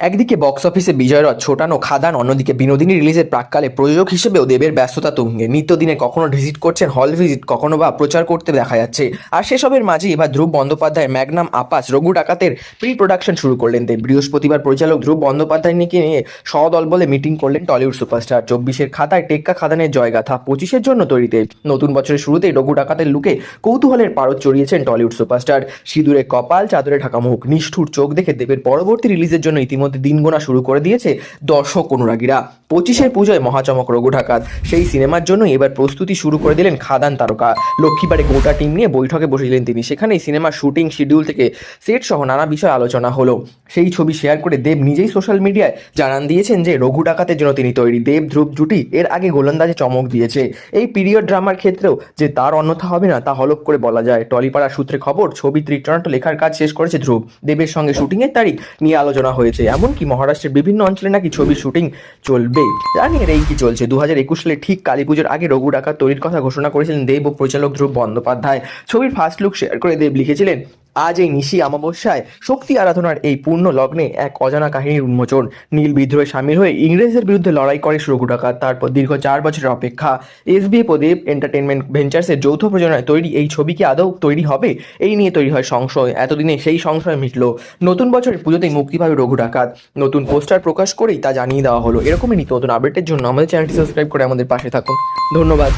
একদিকে বক্স অফিসে বিজয়রথ ছোটানো খাদান, অন্যদিকে বিনোদিনী রিলিজের প্রাককালে প্রযোজক হিসেবেও দেবের ব্যস্ততা তুঙ্গে। নিত্যদিনে কখনো ভিজিট করছেন হল ভিজিট কখনো বা প্রচার করতে দেখা যাচ্ছে। আর সেসবের মাঝে এবার ধ্রুব বন্দ্যোপাধ্যায়, ম্যাগনাম আপাস, রঘু ডাকাতের প্রি প্রোডাকশন শুরু করলেন দেব। বৃহস্পতিবার পরিচালক ধ্রুব বন্দ্যোপাধ্যায় নিয়ে নিয়ে সদল বলে মিটিং করলেন টলিউড সুপারস্টার চব্বিশের খাতায় টেক্কা খাদানের জয়গাথা, পঁচিশের জন্য তৈরিতে। নতুন বছরের শুরুতেই রঘু ডাকাতের লুকে কৌতূহলের পারদ চড়িয়েছেন টলিউড সুপারস্টার সিঁদুরে কপাল, চাদরে ঢাকা মুখ, নিষ্ঠুর চোখ দেখে দেবের পরবর্তী রিলিজের জন্য ইতিমধ্যে দিন গোনা শুরু করে দিয়েছে দর্শক অনুরাগীরা। পঁচিশের পুজোয় মহাচমক রঘু ঢাকাত সেই সিনেমার জন্য এবার প্রস্তুতি শুরু করে দিলেন খাদান তারকা। লক্ষ্মীবারে গোটা টিম নিয়ে বৈঠকে বসেছিলেন তিনি। সেখানেই সিনেমার শুটিং শিডিউল থেকে সেট সহ নানা বিষয় আলোচনা হলো। সেই ছবি শেয়ার করে দেব নিজেই সোশ্যাল মিডিয়ায় জানান দিয়েছেন যে, রঘু ডাকাতের জন্য তিনি তৈরি দেব ধ্রুব জুটি। এর আগে গোলন্দাজে চমক দিয়েছে। এই পিরিয়ড ড্রামার ক্ষেত্রেও যে তার অন্যথা হবে না তা হলপ করে বলা যায়। টলিপাড়া সূত্রে খবর, ছবি ত্রিটনাট্য লেখার কাজ শেষ করেছে ধ্রুব। দেবের সঙ্গে শুটিংয়ের তারিখ নিয়ে আলোচনা হয়েছে। এমনকি মহারাষ্ট্রের বিভিন্ন অঞ্চলে নাকি ছবি শুটিং চলবে। জানি এর এই কি চলছে? দু হাজার একুশ সালে ঠিক কালী পুজোর আগে রঘু ডাকাত তৈরির কথা ঘোষণা করেছিলেন দেব ও পরিচালক ধ্রুব বন্দ্যোপাধ্যায়। ছবির ফার্স্ট লুক শেয়ার করে দেব লিখেছিলেন আজ এই নিশি অমাবস্যায় শক্তি আরাধনার এই পূর্ণ লগ্নে এক অজানা কাহিনীর উন্মোচন। নীল বিদ্রোহে সামিল হয়ে ইংরেজদের বিরুদ্ধে লড়াই করে রঘু ডাকাত তারপর দীর্ঘ চার বছরের অপেক্ষা এসবিএ প্রদীপ এন্টারটেনমেন্ট ভেঞ্চার্সের যৌথ প্রযোজনায় তৈরি এই ছবি কি আদৌ তৈরি হবে? এই নিয়ে তৈরি হয় সংশয়। এতদিনে সেই সংশয় মিটল। নতুন বছরের পুজোতেই মুক্তি পাবে রঘু ডাকাত। নতুন পোস্টার প্রকাশ করেই তা জানিয়ে দেওয়া হলো। এরকমই নিত্য নতুন আপডেটের জন্য আমাদের চ্যানেলটি সাবস্ক্রাইব করে আমাদের পাশে থাকুন। ধন্যবাদ।